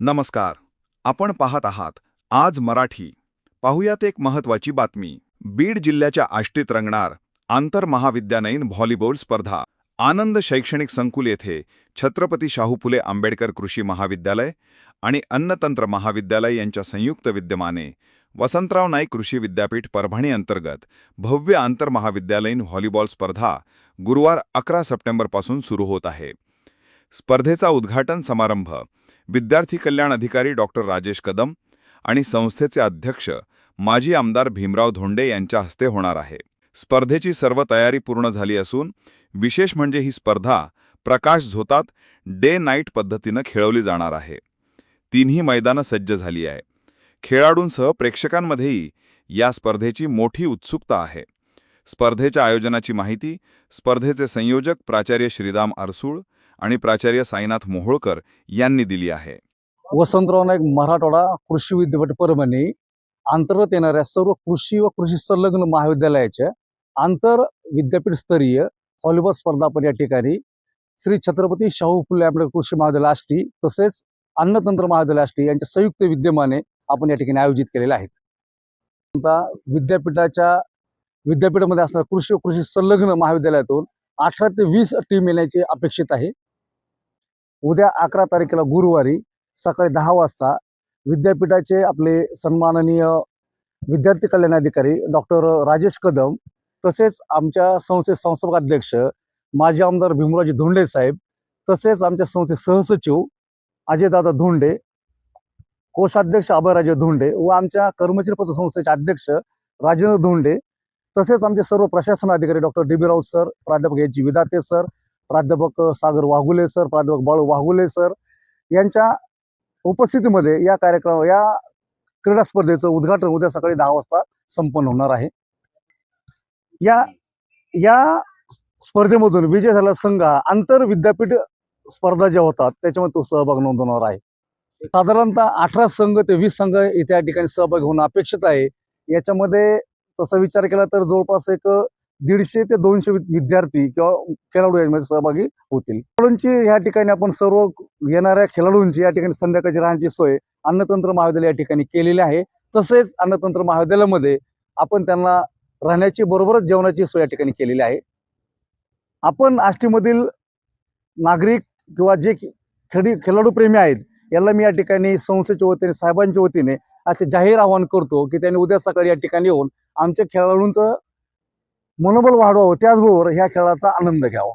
नमस्कार. आपण पाहत आहात आज मराठी. पाहुयात एक महत्वाची बातमी. बीड जिल्ह्याच्या आष्टीत रंगणार आंतर महाविद्यालयीन व्हॉलीबॉल स्पर्धा. आनंद शैक्षणिक संकुल येथे छत्रपती शाहू फुले आंबेडकर कृषी महाविद्यालय आणि अन्नतंत्र महाविद्यालय यांच्या संयुक्त विद्यमाने वसंतराव नाईक कृषी विद्यापीठ परभणी अंतर्गत भव्य आंतरमहाविद्यालयीन व्हॉलीबॉल स्पर्धा गुरुवार अकरा सप्टेंबरपासून सुरू होत आहे. स्पर्धेचा उद्घाटन समारंभ विद्यार्थी कल्याण अधिकारी डॉक्टर राजेश कदम आणि संस्थेचे अध्यक्ष माजी आमदार भीमराव धोंडे यांच्या हस्ते होणार आहे. स्पर्धेची सर्व तयारी पूर्ण झाली असून विशेष म्हणजे ही स्पर्धा प्रकाश झोतात डे नाईट पद्धतीनं खेळवली जाणार आहे. तिन्ही मैदानं सज्ज झाली आहे. खेळाडूंसह प्रेक्षकांमध्येही या स्पर्धेची मोठी उत्सुकता आहे. स्पर्धेच्या आयोजनाची माहिती स्पर्धेचे संयोजक प्राचार्य श्रीराम अरसूळ आणि प्राचार्य साईनाथ मोहोळकर यांनी दिली आहे. वसंतराव नाईक मराठवाडा कृषी विद्यापीठ परभणी अंतर्गत येणाऱ्या सर्व कृषी व कृषी संलग्न महाविद्यालयाच्या आंतर विद्यापीठ स्तरीय व्हॉलीबॉल स्पर्धा पण या ठिकाणी श्री छत्रपती शाहू फुले आंबेडकर कृषी महाविद्यालय आष्टी तसेच अन्नतंत्र महाविद्यालय आष्टी यांच्या संयुक्त विद्यमाने आपण या ठिकाणी आयोजित केलेले आहेत. आता विद्यापीठाच्या विद्यापीठामध्ये असणाऱ्या कृषी व कृषी संलग्न महाविद्यालयातून अठरा ते वीस टीम येण्याची अपेक्षित आहे. उद्या अकरा तारखेला गुरुवारी सकाळी दहा वाजता विद्यापीठाचे आपले सन्माननीय विद्यार्थी कल्याण अधिकारी डॉक्टर राजेश कदम तसेच आमच्या संस्थेत संस्थापक अध्यक्ष माजी आमदार भीमराजी धोंडे साहेब तसेच आमच्या संस्थेत सहसचिव अजयदादा धोंडे कोषाध्यक्ष अभयराजे धोंडे व आमच्या कर्मचारी पतसंस्थेचे अध्यक्ष राजेंद्र धोंडे तसेच आमचे सर्व प्रशासन अधिकारी doctor D B Raut sir प्राध्यापक एच जी विदाते सर प्राध्यापक सागर वाघुले सर प्राध्यापक बाळू वाघुले सर यांच्या उपस्थितीमध्ये या कार्यक्रम या क्रीडा स्पर्धेचं उद्घाटन उद्या सकाळी दहा वाजता संपन्न होणार आहे. या या स्पर्धेमधून विजय झाला संघ आंतर विद्यापीठ स्पर्धा ज्या होतात त्याच्यामध्ये तो सहभाग नोंदवणार आहे. साधारणतः अठरा संघ ते वीस संघ इथे या ठिकाणी सहभागी होणं अपेक्षित आहे. याच्यामध्ये तसा विचार केला तर जवळपास एक दीडशे ते दोनशे विद्यार्थी किंवा खेळाडू यामध्ये सहभागी होतील. खेळाडूंची या ठिकाणी आपण सर्व येणाऱ्या खेळाडूंची या ठिकाणी संध्याकाळची राहण्याची सोय अन्नतंत्र महाविद्यालय या ठिकाणी केलेली आहे. तसेच अन्नतंत्र महाविद्यालयामध्ये आपण त्यांना राहण्याची बरोबरच जेवणाची सोय या ठिकाणी केलेली आहे. आपण आष्टीमधील नागरिक किंवा जे खेळी खेळाडू प्रेमी आहेत याला मी या ठिकाणी संस्थेच्या वतीने साहेबांच्या वतीने असे जाहीर आवाहन करतो की त्यांनी उद्या सकाळी या ठिकाणी येऊन आमच्या खेळाडूंचं मनोबल वाढवावं त्याचबरोबर ह्या खेळाचा आनंद घ्यावा.